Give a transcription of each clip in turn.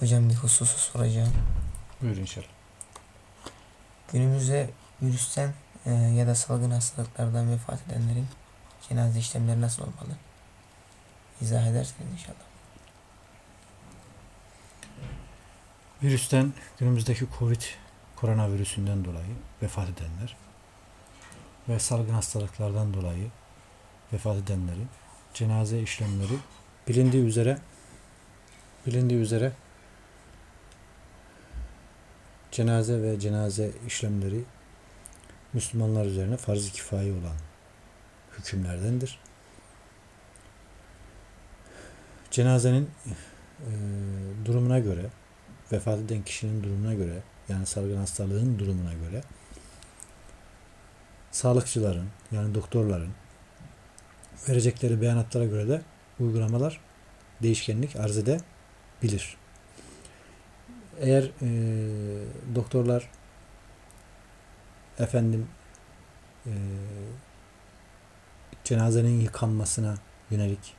Hocam bir hususu soracağım. Buyur inşallah. Günümüzde virüsten e, ya da salgın hastalıklardan vefat edenlerin cenaze işlemleri nasıl olmalı? İzah ederseniz inşallah. Virüsten günümüzdeki Covid koronavirüsünden dolayı vefat edenler ve salgın hastalıklardan dolayı vefat edenlerin cenaze işlemleri bilindiği üzere bilindiği üzere cenaze ve cenaze işlemleri Müslümanlar üzerine farz-ı kifayi olan hükümlerdendir. Cenazenin e, durumuna göre vefat eden kişinin durumuna göre yani salgın hastalığın durumuna göre sağlıkçıların yani doktorların verecekleri beyanatlara göre de uygulamalar değişkenlik arz edebilir. Eğer e, doktorlar efendim e, cenazenin yıkanmasına yönelik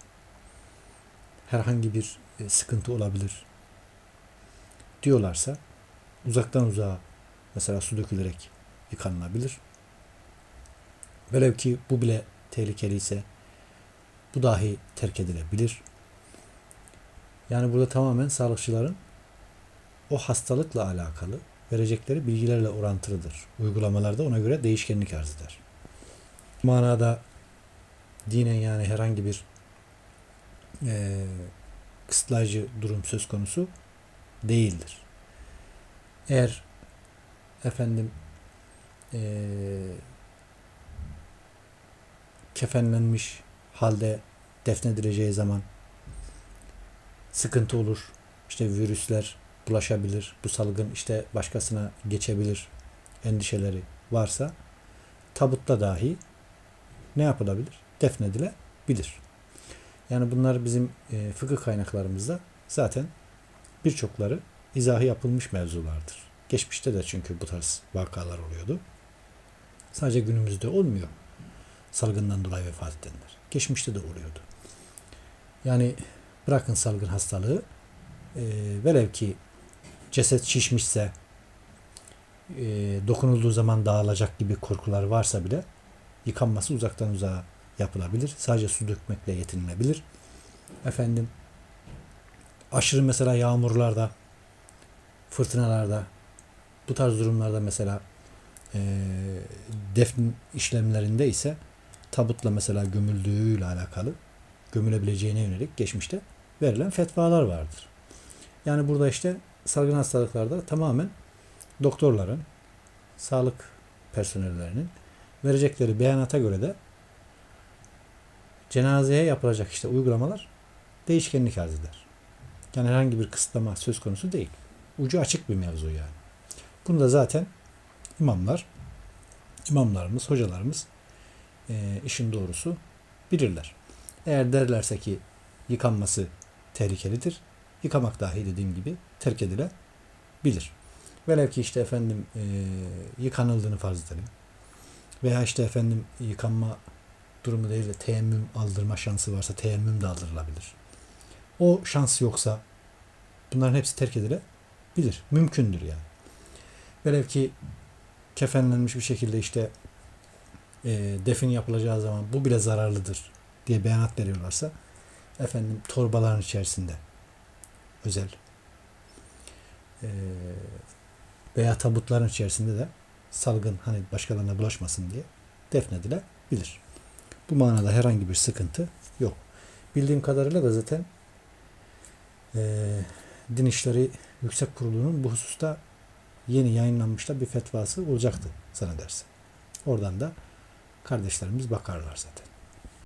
herhangi bir sıkıntı olabilir diyorlarsa uzaktan uzağa mesela su dökülerek yıkanılabilir. Velev ki bu bile tehlikeli ise bu dahi terk edilebilir. Yani burada tamamen sağlıkçıların o hastalıkla alakalı verecekleri bilgilerle orantılıdır. Uygulamalarda ona göre değişkenlik arz eder. Bu manada dinen yani herhangi bir e, kısıtlayıcı durum söz konusu değildir. Eğer efendim eee kefenlenmiş halde defnedileceği zaman sıkıntı olur. İşte virüsler bulaşabilir. Bu salgın işte başkasına geçebilir endişeleri varsa tabutta dahi ne yapılabilir? Defnedilebilir. Yani bunlar bizim e, fıkıh kaynaklarımızda zaten birçokları izahı yapılmış mevzulardır. Geçmişte de çünkü bu tarz vakalar oluyordu. Sadece günümüzde olmuyor. Salgından dolayı vefat edenler. Geçmişte de oluyordu. Yani bırakın salgın hastalığı e, velev ki ceset şişmişse e, dokunulduğu zaman dağılacak gibi korkular varsa bile yıkanması uzaktan uzağa yapılabilir. Sadece su dökmekle yetinilebilir. Efendim aşırı mesela yağmurlarda, fırtınalarda, bu tarz durumlarda mesela e, defn işlemlerinde ise tabutla mesela gömüldüğüyle alakalı gömülebileceğine yönelik geçmişte verilen fetvalar vardır. Yani burada işte salgın hastalıklarda tamamen doktorların, sağlık personellerinin verecekleri beyanata göre de cenazeye yapılacak işte uygulamalar değişkenlik arz eder. Yani herhangi bir kısıtlama söz konusu değil. Ucu açık bir mevzu yani. Bunu da zaten imamlar, imamlarımız, hocalarımız e, işin doğrusu bilirler. Eğer derlerse ki yıkanması tehlikelidir, yıkamak dahi dediğim gibi terk edilebilir. Velev ki işte efendim e, yıkanıldığını farz edelim. Veya işte efendim yıkanma durumu değil de teyemmüm aldırma şansı varsa teyemmüm de aldırılabilir. O şans yoksa bunların hepsi terk edilebilir. Mümkündür yani. Velev ki kefenlenmiş bir şekilde işte e, defin yapılacağı zaman bu bile zararlıdır diye beyanat veriyorlarsa efendim torbaların içerisinde özel e, veya tabutların içerisinde de salgın hani başkalarına bulaşmasın diye defnedilebilir. Bu manada herhangi bir sıkıntı yok. Bildiğim kadarıyla da zaten e, Din İşleri Yüksek Kurulu'nun bu hususta yeni yayınlanmış da bir fetvası olacaktı zannedersin. Oradan da kardeşlerimiz bakarlar zaten.